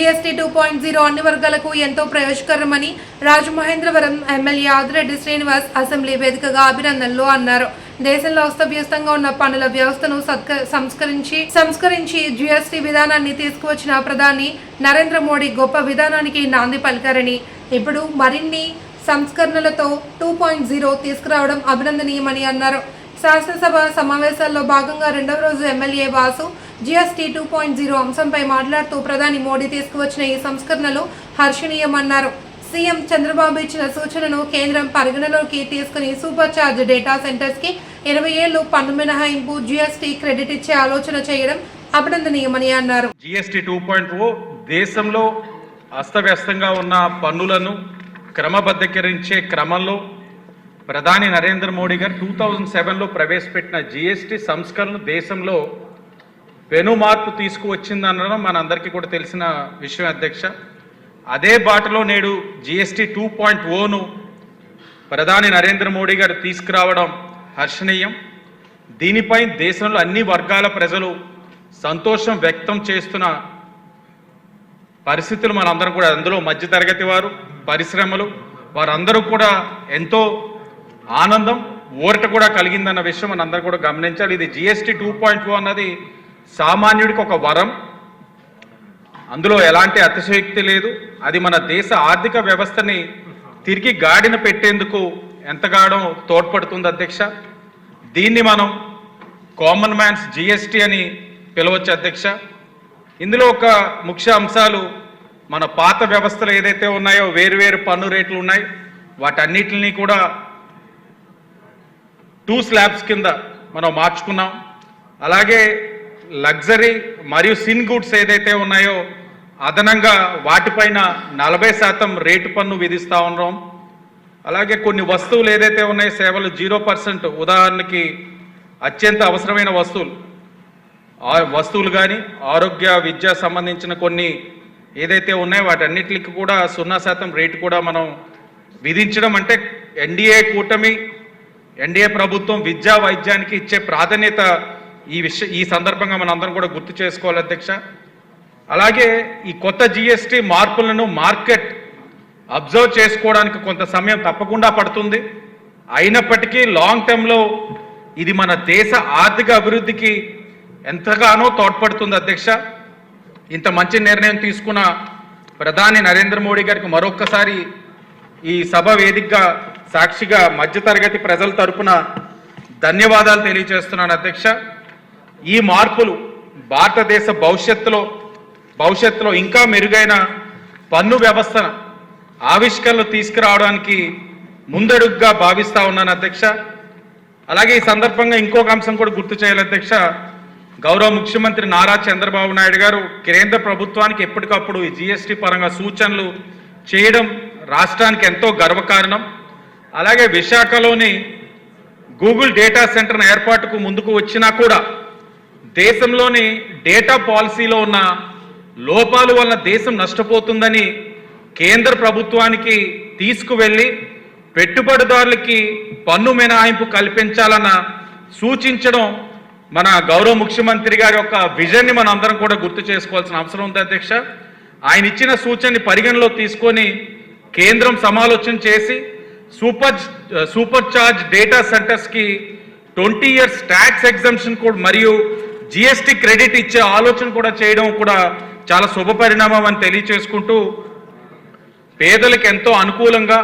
GST two point zero అన్ని వర్గాలకు ఎంతో ప్రయోజకరమని రాజమహేంద్రవరం ఎమ్మెల్యే ఆదిరెడ్డి శ్రీనివాస్ అసెంబ్లీ వేదికగా అభినందనలు అన్నారు. దేశంలో అస్తవ్యస్తంగా ఉన్న పన్నుల వ్యవస్థను సత్క- సంస్కరించి సంస్కరించి జీఎస్టీ విధానాన్ని తీసుకువచ్చిన ప్రధాని నరేంద్ర మోడీ గొప్ప విధానానికి నాంది పలికారని ఇప్పుడు మరిన్ని సంస్కరణలతో టూ పాయింట్ జీరో తీసుకురావడం అభినందనీయమని అన్నారు. శాసనసభ సమావేశాల్లో భాగంగా రెండవ రోజు MLA Vasu GST two point zero అంశంపై మాట్లాడుతూ ప్రధాని మోడీ తీసుకువచ్చిన ఈ సంస్కరణలు హర్షణీయమన్నారు. సీఎం చంద్రబాబు ఇచ్చిన సూచనను కేంద్రం పరిగణలోకి తీసుకుని సూపర్ ఛార్జ్ డేటా సెంటర్స్కి ఇరవై ఏళ్ళు పన్ను మినహాయింపు జీఎస్టీ క్రెడిట్ ఇచ్చే ఆలోచన చేయడం అభినందనీయమని అన్నారు. జిఎస్టీ టూ పాయింట్ ఓ దేశంలో అస్తవ్యస్తంగా ఉన్న పన్నులను క్రమబద్ధీకరించే క్రమంలో ప్రధాని నరేంద్ర మోడీ గారు టూ థౌజండ్ సెవెన్లో ప్రవేశపెట్టిన జిఎస్టీ సంస్కరణ దేశంలో పెను మార్పు తీసుకువచ్చిందనడం మనందరికీ కూడా తెలిసిన విషయం అధ్యక్ష. అదే బాటలో నేడు జిఎస్టీ టూ పాయింట్ ఓను ప్రధాని నరేంద్ర మోడీ గారు తీసుకురావడం హర్షణీయం. దీనిపై దేశంలో అన్ని వర్గాల ప్రజలు సంతోషం వ్యక్తం చేస్తున్న పరిస్థితులు మనందరం కూడా అందులో మధ్యతరగతి వారు పరిశ్రమలు వారందరూ కూడా ఎంతో ఆనందం ఊరట కూడా కలిగిందన్న విషయం మనందరం కూడా గమనించాలి. ఇది జిఎస్టీ టూ పాయింట్ అన్నది సామాన్యుడికి ఒక వరం. అందులో ఎలాంటి అతిశయోక్తి లేదు. అది మన దేశ ఆర్థిక వ్యవస్థని తిరిగి గాడిన పెట్టేందుకు ఎంతగానో తోడ్పడుతుంది అధ్యక్ష. దీన్ని మనం కామన్ మ్యాన్స్ జిఎస్టీ అని పిలవచ్చు అధ్యక్ష. ఇందులో ఒక ముఖ్య అంశాలు మన పాత వ్యవస్థలు ఏదైతే ఉన్నాయో వేరువేరు పన్ను రేట్లు ఉన్నాయి. వాటన్నిటిని కూడా టూ స్లాబ్స్ కింద మనం మార్చుకున్నాం. అలాగే లగ్జరీ మరియు సిన్ గూడ్స్ ఏదైతే ఉన్నాయో అదనంగా వాటిపైన నలభై శాతం రేటు పన్ను విధిస్తూ ఉన్నాం. అలాగే కొన్ని వస్తువులు ఏదైతే ఉన్నాయో సేవలు జీరో పర్సెంట్. ఉదాహరణకి అత్యంత అవసరమైన వస్తువులు. ఆ వస్తువులు కానీ ఆరోగ్య విద్య సంబంధించిన కొన్ని ఏదైతే ఉన్నాయో వాటన్నిటికి కూడా సున్నా శాతం రేటు కూడా మనం విధించడం అంటే ఎన్డీఏ కూటమి ఎన్డీఏ ప్రభుత్వం విద్యా వైద్యానికి ఇచ్చే ప్రాధాన్యత ఈ విషయ ఈ సందర్భంగా మనందరం కూడా గుర్తు చేసుకోవాలి అధ్యక్ష. అలాగే ఈ కొత్త జిఎస్టి మార్పులను మార్కెట్ అబ్జర్వ్ చేసుకోవడానికి కొంత సమయం తప్పకుండా పడుతుంది. అయినప్పటికీ లాంగ్ టర్మ్లో ఇది మన దేశ ఆర్థిక అభివృద్ధికి ఎంతగానో తోడ్పడుతుంది అధ్యక్ష. ఇంత మంచి నిర్ణయం తీసుకున్న ప్రధాని నరేంద్ర మోడీ గారికి మరొక్కసారి ఈ సభ వేదికగా సాక్షిగా మధ్యతరగతి ప్రజల తరపున ధన్యవాదాలు తెలియజేస్తున్నాను అధ్యక్ష. ఈ మార్పులు భారతదేశ భవిష్యత్తులో భవిష్యత్తులో ఇంకా మెరుగైన పన్ను వ్యవస్థను ఆవిష్కరణలు తీసుకురావడానికి ముందడుగ్గా భావిస్తా ఉన్నాను అధ్యక్ష. అలాగే ఈ సందర్భంగా ఇంకొక అంశం కూడా గుర్తు చేయాలి అధ్యక్ష. గౌరవ ముఖ్యమంత్రి నారా చంద్రబాబు నాయుడు గారు కేంద్ర ప్రభుత్వానికి ఎప్పటికప్పుడు ఈ జిఎస్టీ పరంగా సూచనలు చేయడం రాష్ట్రానికి ఎంతో గర్వకారణం. అలాగే విశాఖలోని గూగుల్ డేటా సెంటర్ ఏర్పాటుకు ముందుకు వచ్చినా కూడా దేశంలోని డేటా పాలసీలో ఉన్న లోపాలు వల్ల దేశం నష్టపోతుందని కేంద్ర ప్రభుత్వానికి తీసుకువెళ్ళి పెట్టుబడిదారులకి పన్ను మినహాయింపు కల్పించాలన్న సూచించడం మన గౌరవ ముఖ్యమంత్రి గారి యొక్క విజన్ని మనం అందరం కూడా గుర్తు చేసుకోవాల్సిన అవసరం ఉంది అధ్యక్ష. ఆయన ఇచ్చిన సూచనని పరిగణలో తీసుకొని కేంద్రం సమాలోచన చేసి సూపర్ సూపర్ చార్జ్ డేటా సెంటర్స్కి ట్వంటీ ఇయర్స్ ట్యాక్స్ ఎగ్జంప్షన్ కూడా మరియు జిఎస్టీ క్రెడిట్ ఇచ్చే ఆలోచన కూడా చేయడం కూడా చాలా శుభ పరిణామం అని తెలియచేసుకుంటూ పేదలకు ఎంతో అనుకూలంగా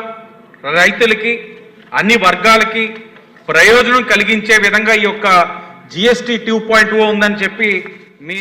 రైతులకి అన్ని వర్గాలకి ప్రయోజనం కలిగించే విధంగా ఈ యొక్క జిఎస్టి టూ పాయింట్ ఓ ఉందని చెప్పి మీ